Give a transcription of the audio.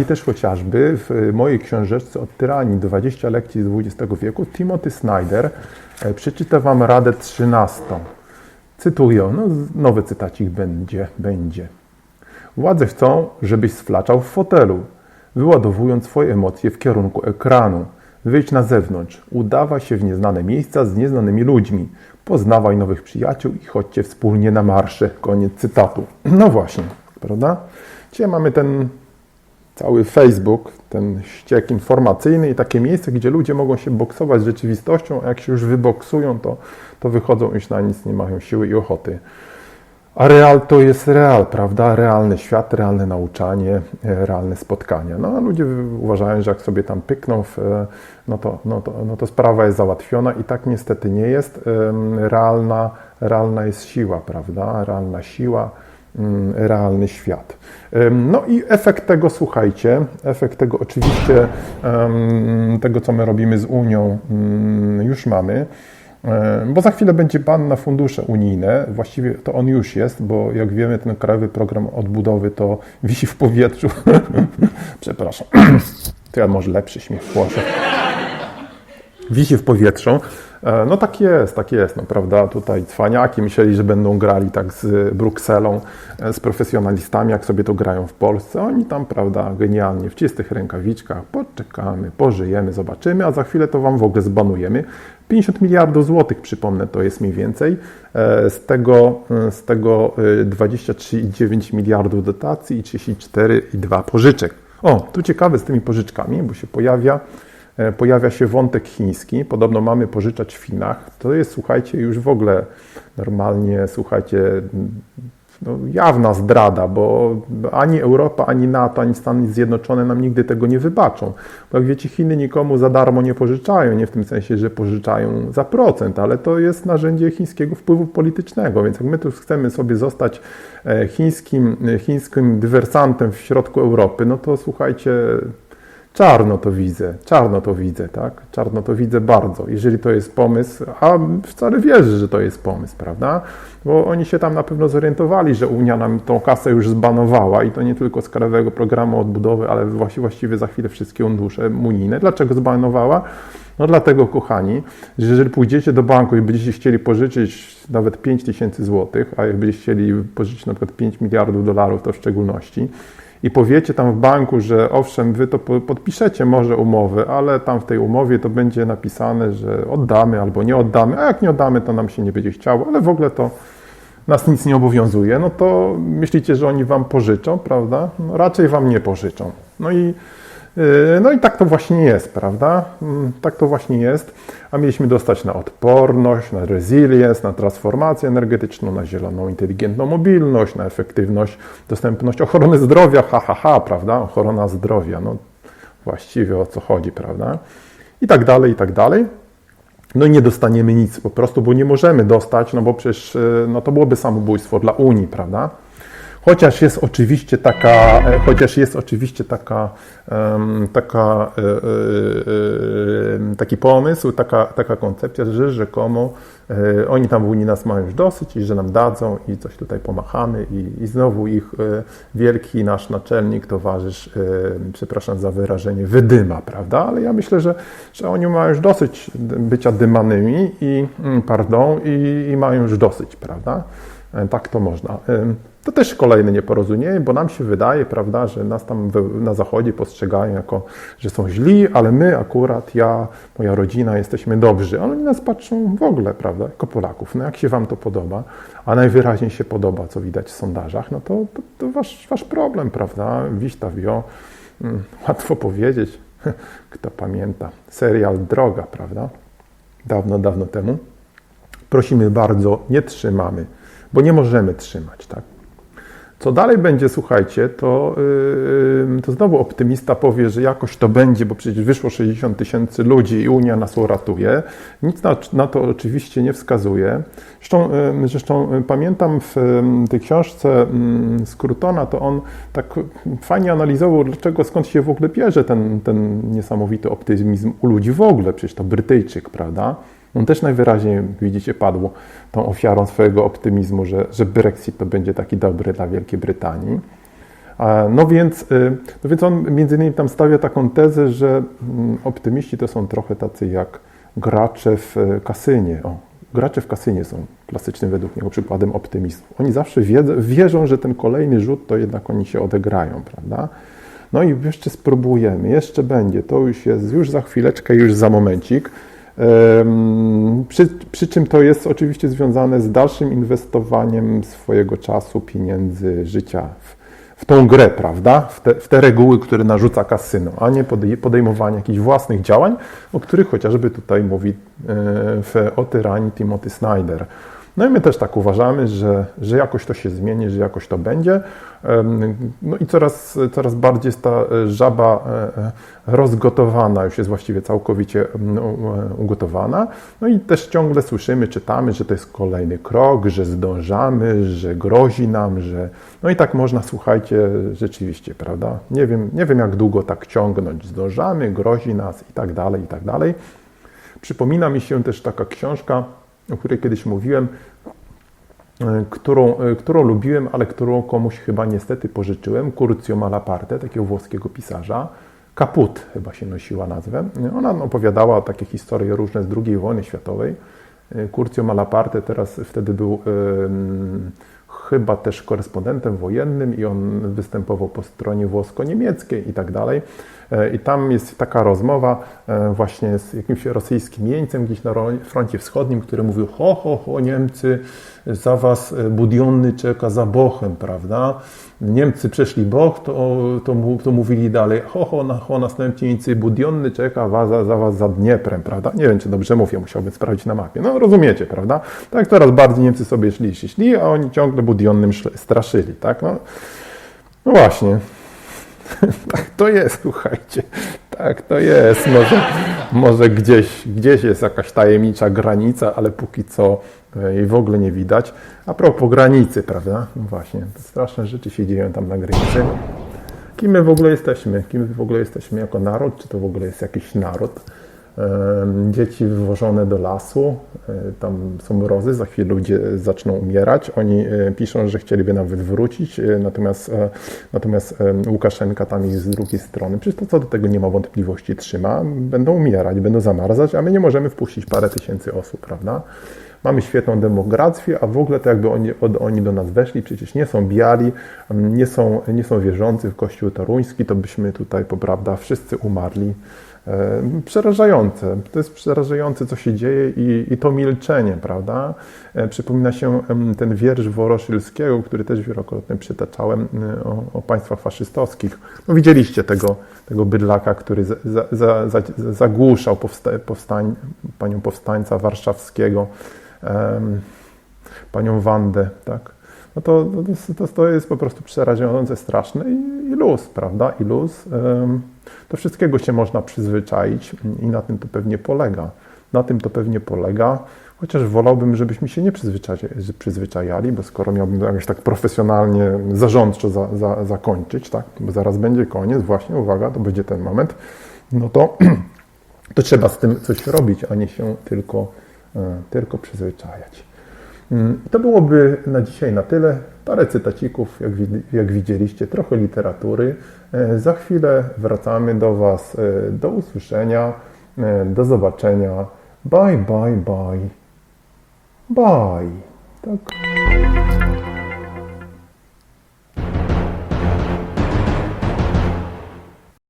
I też chociażby w mojej książeczce od tyranii 20 lekcji z XX wieku Timothy Snyder e, przeczyta Wam Radę 13. Cytuję, no nowy cytacik będzie, będzie. Władze chcą, żebyś sflaczał w fotelu, wyładowując swoje emocje w kierunku ekranu. Wyjdź na zewnątrz, udawaj się w nieznane miejsca z nieznanymi ludźmi, poznawaj nowych przyjaciół i chodźcie wspólnie na marsze. Koniec cytatu. No właśnie, prawda? Dzisiaj mamy ten cały Facebook, ten ściek informacyjny i takie miejsce, gdzie ludzie mogą się boksować z rzeczywistością, a jak się już wyboksują, to, to wychodzą już na nic, nie mają siły i ochoty. A real to jest real, prawda? Realny świat, realne nauczanie, e, realne spotkania. No a ludzie uważają, że jak sobie tam pykną, e, no, to, no, to, no to sprawa jest załatwiona i tak niestety nie jest. Realna, realna jest siła, prawda? Realna siła, realny świat. No i efekt tego, słuchajcie, efekt tego oczywiście, tego co my robimy z Unią, mm, już mamy. Bo za chwilę będzie ban na fundusze unijne. Właściwie to on już jest, bo jak wiemy, ten krajowy program odbudowy to wisi w powietrzu. Przepraszam. To ja może lepszy śmiech w głosie. Wisi w powietrzu. E, no tak jest, tak jest, no prawda, tutaj cwaniaki myśleli, że będą grali tak z Brukselą, e, z profesjonalistami, jak sobie to grają w Polsce. Oni tam, prawda, genialnie, w czystych rękawiczkach, poczekamy, pożyjemy, zobaczymy, a za chwilę to Wam w ogóle zbanujemy. 50 miliardów złotych, przypomnę, to jest mniej więcej. E, z tego, z tego 23,9 miliardów dotacji i 34,2 pożyczek. O, tu ciekawe z tymi pożyczkami, bo się pojawia E, pojawia się wątek chiński. Podobno mamy pożyczać w Chinach. To jest, słuchajcie, już w ogóle normalnie, słuchajcie, no, jawna zdrada, bo ani Europa, ani NATO, ani Stany Zjednoczone nam nigdy tego nie wybaczą. Bo jak wiecie, Chiny nikomu za darmo nie pożyczają, nie w tym sensie, że pożyczają za procent, ale to jest narzędzie chińskiego wpływu politycznego, więc jak my tu chcemy sobie zostać e, chińskim, chińskim dywersantem w środku Europy, no to słuchajcie, Czarno to widzę, czarno to widzę, tak? Czarno to widzę bardzo, jeżeli to jest pomysł, a wcale wierzę, że to jest pomysł, prawda? Bo oni się tam na pewno zorientowali, że Unia nam tą kasę już zbanowała i to nie tylko z Krajowego Programu Odbudowy, ale właściwie za chwilę wszystkie fundusze unijne. Dlaczego zbanowała? No dlatego, kochani, że jeżeli pójdziecie do banku i będziecie chcieli pożyczyć nawet 5 tysięcy złotych, a jak będziecie chcieli pożyczyć na przykład 5 miliardów dolarów, to w szczególności, i powiecie tam w banku, że owszem, wy to podpiszecie może umowy, ale tam w tej umowie to będzie napisane, że oddamy albo nie oddamy, a jak nie oddamy, to nam się nie będzie chciało, ale w ogóle to nas nic nie obowiązuje, no to myślicie, że oni wam pożyczą, prawda? No raczej wam nie pożyczą. No i no i tak to właśnie jest, prawda? Mm, tak to właśnie jest. A mieliśmy dostać na odporność, na resilience, na transformację energetyczną, na zieloną, inteligentną mobilność, na efektywność, dostępność ochrony zdrowia, ha, ha, ha, prawda? Ochrona zdrowia, no właściwie o co chodzi, prawda? I tak dalej, i tak dalej. No i nie dostaniemy nic po prostu, bo nie możemy dostać, no bo przecież yy, no to byłoby samobójstwo dla Unii, prawda? Chociaż jest oczywiście taka, e, chociaż jest oczywiście taka, taka, e, e, taki pomysł, taka, taka koncepcja, że rzekomo oni tam w Unii nas mają już dosyć i że nam dadzą i coś tutaj pomachamy i, i znowu ich wielki nasz naczelnik, towarzysz, przepraszam za wyrażenie, wydyma, prawda? Ale ja myślę, że, że oni mają już dosyć bycia dymanymi i, mm, pardon, i, i mają już dosyć, prawda? Tak to można. To też kolejne nieporozumienie, bo nam się wydaje, prawda, że nas tam na zachodzie postrzegają jako, że są źli, ale my akurat, ja, moja rodzina jesteśmy dobrzy. Ale oni nas patrzą w ogóle, prawda, jako Polaków. No jak się wam to podoba, a najwyraźniej się podoba, co widać w sondażach, no to, to, to wasz, wasz problem, prawda, wiśta wio. Hmm, łatwo powiedzieć, kto pamięta. Serial Droga, prawda, dawno, dawno temu. Prosimy bardzo, nie trzymamy, bo nie możemy trzymać, tak. Co dalej będzie, słuchajcie, to, yy, to znowu optymista powie, że jakoś to będzie, bo przecież wyszło 60 tysięcy ludzi i Unia nas uratuje. Nic na, na to oczywiście nie wskazuje. Zresztą, yy, zresztą y, pamiętam w yy, tej książce Scrutona, to on tak fajnie analizował, dlaczego, skąd się w ogóle bierze ten, ten niesamowity optymizm u ludzi w ogóle. Przecież to Brytyjczyk, prawda? On też najwyraźniej, widzicie, padł tą ofiarą swojego optymizmu, że, że Brexit to będzie taki dobry dla Wielkiej Brytanii. No więc, y, no więc on między innymi tam stawia taką tezę, że mm, optymiści to są trochę tacy jak gracze w e, kasynie. O, gracze w kasynie są klasycznym według niego przykładem optymistów. Oni zawsze wiedzą, wierzą, że ten kolejny rzut to jednak oni się odegrają, prawda? No i jeszcze spróbujemy, jeszcze będzie, to już jest, już za chwileczkę, już za momencik. Przy, przy czym to jest oczywiście związane z dalszym inwestowaniem swojego czasu, pieniędzy, życia w, w tą grę, prawda? W te, w te reguły, które narzuca kasyno, a nie podej- podejmowanie jakichś własnych działań, o których chociażby tutaj mówi e, w o tyranii Timothy Snyder. No i my też tak uważamy, że, że jakoś to się zmieni, że jakoś to będzie. No i coraz, coraz bardziej jest ta e, żaba e, e, rozgotowana, już jest właściwie całkowicie ugotowana. No i też ciągle słyszymy, czytamy, że to jest kolejny krok, że zdążamy, że grozi nam, że... No i tak można, słuchajcie, rzeczywiście, prawda? Nie wiem, nie wiem jak długo tak ciągnąć. Zdążamy, grozi nas i tak dalej, i tak dalej. Przypomina mi się też taka książka, o której kiedyś mówiłem, e, którą, e, którą lubiłem, ale którą komuś chyba niestety pożyczyłem, Curcio Malaparte, takiego włoskiego pisarza. Kaput chyba się nosiła nazwę. Ona opowiadała takie historie różne z II wojny światowej. E, Curcio Malaparte teraz wtedy był chyba też korespondentem wojennym i on występował po stronie włosko-niemieckiej i tak dalej. E, I tam jest taka rozmowa e, właśnie z jakimś rosyjskim jeńcem gdzieś na ro- froncie wschodnim, który mówił, ho, ho, ho, Niemcy, za was e, Budionny czeka za Bochem, prawda? Niemcy przeszli Boch, to, to, to mówili dalej, ho, ho, na, ho następnicy, Budionny czeka was, za, za was za Dnieprem, prawda? Nie wiem, czy dobrze mówię, musiałbym sprawdzić na mapie. No rozumiecie, prawda? Tak coraz bardziej Niemcy sobie szli, szli, szli, a oni ciągle Budionnym straszyli, tak? No, no właśnie. Tak to jest, słuchajcie. Tak to jest. Może, może gdzieś, gdzieś jest jakaś tajemnicza granica, ale póki co e, jej w ogóle nie widać. A propos granicy, prawda? No właśnie, straszne rzeczy się dzieją tam na granicy. Kim my w ogóle jesteśmy? Kim my w ogóle jesteśmy jako naród? Czy to w ogóle jest jakiś naród? Dzieci wywożone do lasu, e, tam są mrozy, za chwilę ludzie zaczną umierać. Oni e, piszą, że chcieliby nawet wrócić, e, natomiast, natomiast Łukaszenka tam ich z drugiej strony, przecież to co do tego nie ma wątpliwości, trzyma, będą umierać, będą zamarzać, a my nie możemy wpuścić parę tysięcy osób, prawda? Mamy świetną demografię, a w ogóle to jakby oni, od, oni do nas weszli, przecież nie są biali, em, nie są, nie są wierzący w Kościół Toruński, to byśmy tutaj, prawda, wszyscy umarli. E, Przerażające. To jest przerażające, co się dzieje i, i to milczenie, prawda? E, Przypomina się ten wiersz Woroszylskiego, który też wielokrotnie przytaczałem e, o, o państwach faszystowskich. No, widzieliście tego, tego bydlaka, który za, za, za, za, zagłuszał powsta, powstań, panią powstańca warszawskiego, panią Wandę, tak? No to, to, to, jest po prostu przerażające, straszne i, i luz, prawda? I luz. do wszystkiego się można przyzwyczaić i na tym to pewnie polega. Na tym to pewnie polega, chociaż wolałbym, żebyśmy się nie przyzwyczaj- przyzwyczajali, bo skoro miałbym jakoś tak profesjonalnie, zarządczo za, za, zakończyć, tak? bo zaraz będzie koniec, właśnie, uwaga, to będzie ten moment, no to, to trzeba z tym coś robić, a nie się tylko, tylko przyzwyczajać. Mm, To byłoby na dzisiaj na tyle. Parę cytacików, jak, jak widzieliście, trochę literatury. E, Za chwilę wracamy do Was. E, Do usłyszenia, e, do zobaczenia. Bye, bye, bye. Bye. Tak.